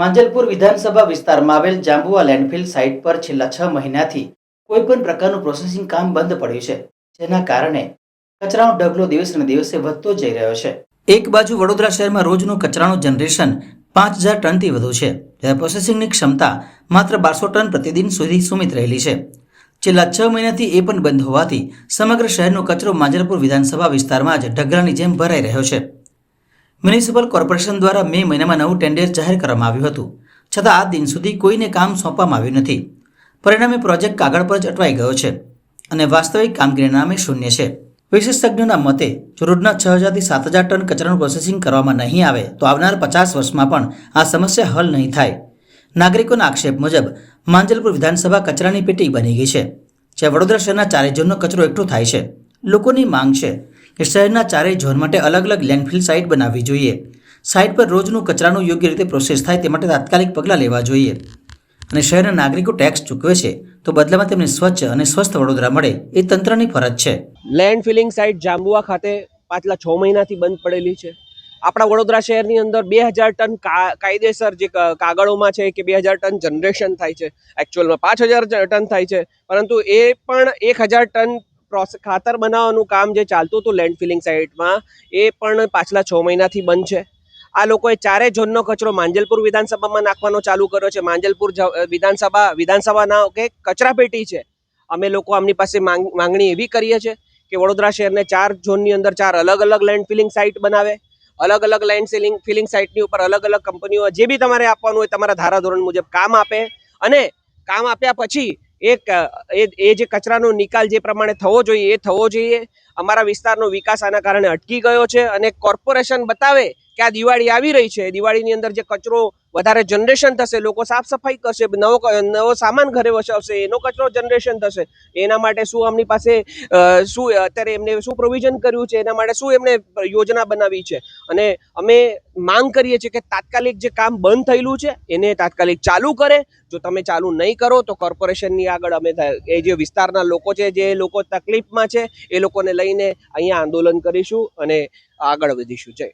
માંજલપુર વિધાનસભા વિસ્તારમાં આવેલ જાંબુવા લેન્ડફિલ સાઇટ પર છેલ્લા છ મહિનાથી કોઈ પણ પ્રકારનું પ્રોસેસિંગ કામ બંધ પડ્યું છે, જેના કારણે કચરાનો ઢગલો દિવસને દિવસે વધતો જઈ રહ્યો છે. એક બાજુ વડોદરા શહેરમાં રોજનું કચરાનું જનરેશન પાંચ હજાર ટનથી વધુ છે, જ્યારે પ્રોસેસિંગની ક્ષમતા માત્ર બારસો ટન પ્રતિદિન સુધી સીમિત રહેલી છે. છેલ્લા છ મહિનાથી એ પણ બંધ હોવાથી સમગ્ર શહેરનો કચરો માંજલપુર વિધાનસભા વિસ્તારમાં જ ઢગલાની જેમ ભરાઈ રહ્યો છે. મ્યુનિસિપલ કોર્પોરેશન દ્વારા મે મહિનામાં નવું ટેન્ડર જાહેર કરવામાં આવ્યું હતું. છતાં આ દિન સુધી કોઈને કામ સોંપવામાં આવ્યું નથી. પરિણામે પ્રોજેક્ટ કાગળ પર જ અટવાઈ ગયો છે અને વાસ્તવિક કામગીરીના નામે શૂન્ય છે. વિશેષજ્ઞોના મતે, જો રોજના છ હજારથી સાત હજાર ટન કચરાનું પ્રોસેસિંગ કરવામાં નહીં આવે, તો આવનાર પચાસ વર્ષમાં પણ આ સમસ્યા હલ નહીં થાય. નાગરિકોના આક્ષેપ મુજબ, માંજલપુર વિધાનસભા કચરાની પેટી બની ગઈ છે, જ્યાં વડોદરા શહેરના ચારે ઝોનનો કચરો એકઠો થાય છે. લોકોની માંગ છે શહેરના ચારેય ઝોન માટે અલગ અલગ લેન્ડફિલ સાઇટ બનાવવી જોઈએ. સાઇટ પર રોજનું કચરાનું યોગ્ય રીતે પ્રોસેસ થાય તે માટે તાત્કાલિક પગલાં લેવા જોઈએ. અને શહેરના નાગરિકો ટેક્સ ચૂકવે છે, તો બદલામાં તેમને સ્વચ્છ અને સ્વસ્થ વડોદરા મળે એ તંત્રની ફરજ છે. લેન્ડ ફિલિંગ સાઇટ જાંબુઆ ખાતે પાછલા છ મહિનાથી બંધ પડેલી છે. આપણા વડોદરા શહેરની અંદર બે હજાર ટન કાયદેસર જે કાગળોમાં છે કે બે હજાર ટન જનરેશન થાય છે. એકચ્યુઅલમાં પાંચ હજાર ટન થાય છે. પરંતુ એ પણ એક હજાર ટન પ્રોસે, ખાતર બનાવવાનું કામ જે ચાલતું હતું લેન્ડ ફિલિંગ સાઇટમાં એ પણ પાછલા છ મહિનાથી બંધ છે. આ લોકોએ ચારે ઝોનનો કચરો માંજલપુર વિધાનસભામાં નાખવાનો ચાલુ કર્યો છે. માંજલપુર વિધાનસભા, વિધાનસભાના કે કચરાપેટી છે. અમે લોકો આમની પાસે માંગ, માંગણી એવી કરીએ છીએ કે વડોદરા શહેરને ચાર ઝોનની અંદર ચાર અલગ અલગ લેન્ડ ફિલિંગ સાઇટ બનાવે. અલગ અલગ લેન્ડ સિલિંગ ફિલિંગ સાઇટની ઉપર અલગ અલગ કંપનીઓ જે બી તમારે આપવાનું હોય તમારા ધારાધોરણ મુજબ કામ આપે. અને કામ આપ્યા પછી એ એ જે કચરાનો નિકાલ જે પ્રમાણે થવો જોઈએ, એ થવો જોઈએ. અમારા વિસ્તારનો વિકાસ આના કારણે અટકી ગયો છે અને કોર્પોરેશન બતાવે કે આ દિવાળી આવી રહી છે. દિવાળીની અંદર જે કચરો વધારે જનરેશન થશે, લોકો સાફ સફાઈ કરશે, નવો નવો સામાન ઘરે વસાવશે, એનો કચરો જનરેશન થશે. એના માટે શું આમની પાસે શું, અત્યારે એમને શું પ્રોવિઝન કર્યું છે, એના માટે શું એમને યોજના બનાવી છે? અને અમે માંગ કરીએ છીએ કે તાત્કાલિક જે કામ બંધ થયેલું છે, એને તાત્કાલિક ચાલુ કરે. જો તમે ચાલુ નહીં કરો, તો કોર્પોરેશનની આગળ અમે એ જે વિસ્તારના લોકો છે, જે લોકો તકલીફમાં છે, એ લોકોને લઈને અહીંયા આંદોલન કરીશું અને આગળ વધીશું. જય.